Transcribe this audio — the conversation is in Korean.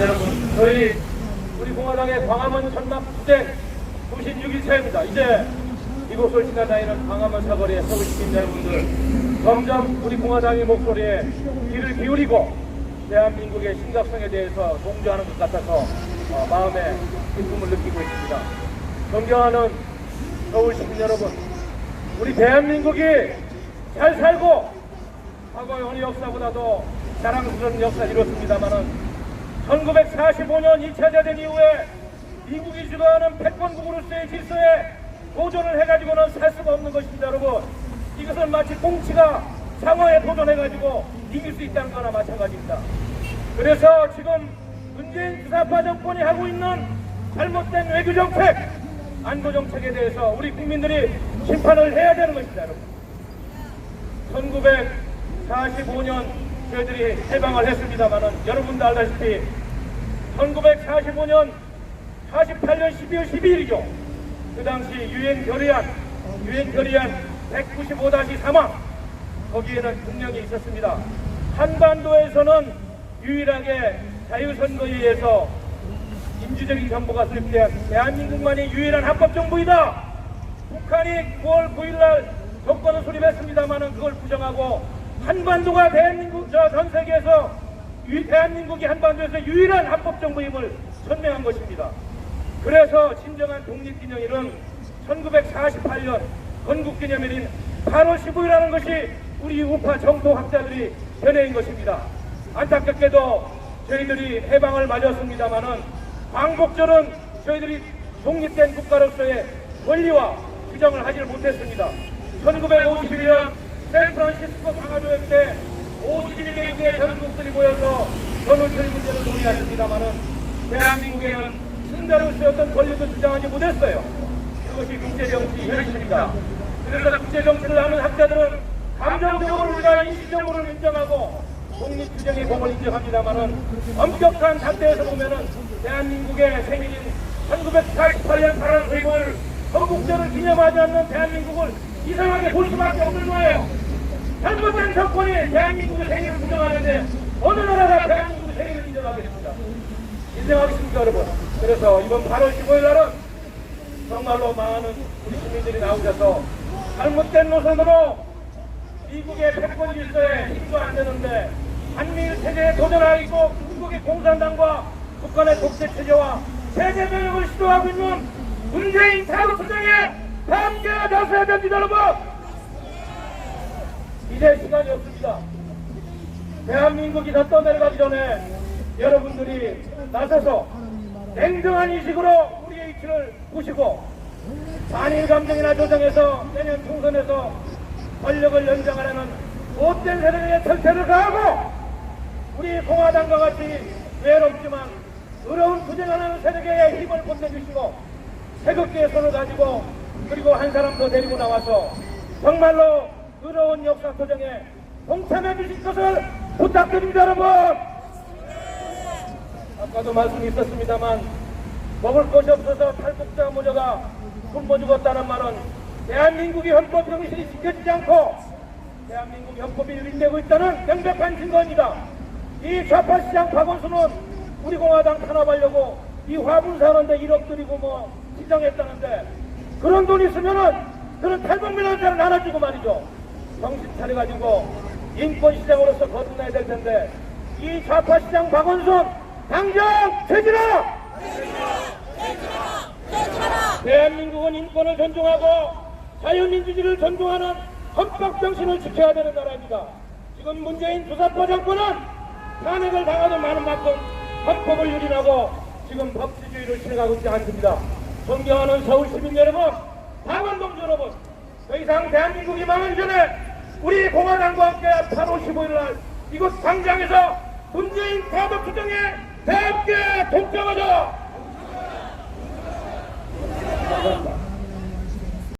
여러분, 저희 우리 공화당의 광화문 천막 투쟁 96일차입니다. 이제 이곳을 지나다니는 광화문 사거리의 서울 시민 여러분들 점점 우리 공화당의 목소리에 귀를 기울이고 대한민국의 심각성에 대해서 동조하는 것 같아서 어, 마음에 기쁨을 느끼고 있습니다. 존경하는 서울 시민 여러분, 우리 대한민국이 잘 살고 과거의 어느 역사보다도 자랑스러운 역사를 이뤘습니다만은 1945년 2차 대전 이후에 미국이 주도하는 패권국으로서의 질서에 도전을 해가지고는 살 수가 없는 것입니다, 여러분. 이것은 마치 꽁치가 상어에 도전해가지고 이길 수 있다는 거나 마찬가지입니다. 그래서 지금 문재인 주사파 정권이 하고 있는 잘못된 외교 정책, 안보 정책에 대해서 우리 국민들이 심판을 해야 되는 것입니다, 여러분. 1945년 저희들이 해방을 했습니다만은 여러분도 알다시피 1945년 48년 12월 12일이죠. 그 당시 유엔 결의안, 유엔 결의안 195-3화 거기에는 분명히 있었습니다. 한반도에서는 유일하게 자유선거에 의해서 민주적인 정부가 수립된 대한민국만이 유일한 합법정부이다. 북한이 9월 9일날 정권을 수립했습니다만은 그걸 부정하고 한반도가 대한민국 저 전 세계에서 유- 대한민국이 한반도에서 유일한 합법정부임을 천명한 것입니다. 그래서 진정한 독립기념일은 1948년 건국기념일인 8월 15일이라는 것이 우리 우파 정통 학자들이 견해인 것입니다. 안타깝게도 저희들이 해방을 맞았습니다마는 광복절은 저희들이 독립된 국가로서의 권리와 규정을 하지를 못했습니다. 1951년 샌프란시스코 강화도회 때 51개 국의 전국들이 모여서 전원처리 문제를 논의했습니다마는 대한민국에는 승자로 쓰였던 권리도 주장하지 못했어요. 그것이 국제정치 현실입니다. 그래서 국제정치를 하는 학자들은 감정적으로 우리가 인식적으로 인정하고 독립규정의 공을 인정합니다만은 엄격한 상태에서 보면은 대한민국의 생일인 1948년 8월 9일 건국절을 기념하지 않는 대한민국을 이상하게 볼 수밖에 없는 거예요. 잘못된 정권이 대한민국의 생일을 부정하는데 어느 나라가 대한민국의 생일을 인정하겠습니까? 인정하겠습니까 여러분? 그래서 이번 8월 15일 날은 정말로 많은 우리 시민들이 나오셔서 잘못된 노선으로 미국의 패권 질서에 힘도 안 되는데 한미일 체제에 도전하고 중국의 공산당과 북한의 독재 체제와 세계 변혁을 시도하고 있는 문재인 투쟁에 함께 나서야 됩니다 여러분 이제 시간이 없습니다. 대한민국이 더 떠내려가기 전에 여러분들이 나서서 냉정한 인식으로 우리의 이치를 보시고 반일 감정이나 조정해서 내년 총선에서 권력을 연장하려는 못된 세력의 철퇴를 가하고 우리 공화당과 같이 외롭지만 어려운 투쟁하는 세력의 힘을 보태주시고 태극기의 손을 가지고 그리고 한 사람 더 데리고 나와서 정말로 어려운 역사 도정에 동참해 주실 것을 부탁드립니다 여러분 아까도 말씀이 있었습니다만 먹을 것이 없어서 탈북자 모녀가 굶어 죽었다는 말은 대한민국이 헌법 정신이 지켜지지 않고 대한민국 헌법이 유린되고 있다는 명백한 증거입니다. 이 좌파 시장 박원순은 우리 공화당 탄압하려고 이 화분 사는데 1억 드리고 뭐 지정했다는데 그런 돈 있으면은 그런 탈북민한테는 나눠주고 말이죠. 정신 차려가지고 인권 시장으로서 거듭나야 될 텐데 이 좌파 시장 박원순 당장 퇴진하라! 대한민국은 인권을 존중하고 자유민주주의를 존중하는 헌법 정신을 지켜야 되는 나라입니다. 지금 문재인 주사파 정권은 탄핵을 당하도 많은 만큼 헌법을 유린하고 지금 법치주의를 실행하고 있지 않습니다. 존경하는 서울 시민 여러분, 당원동지 여러분, 더 이상 대한민국이 망하기 전에 우리 공화당과 함께 8월 15일 날 이곳 광장에서 문재인 가덕 투쟁에 함께 동참하자!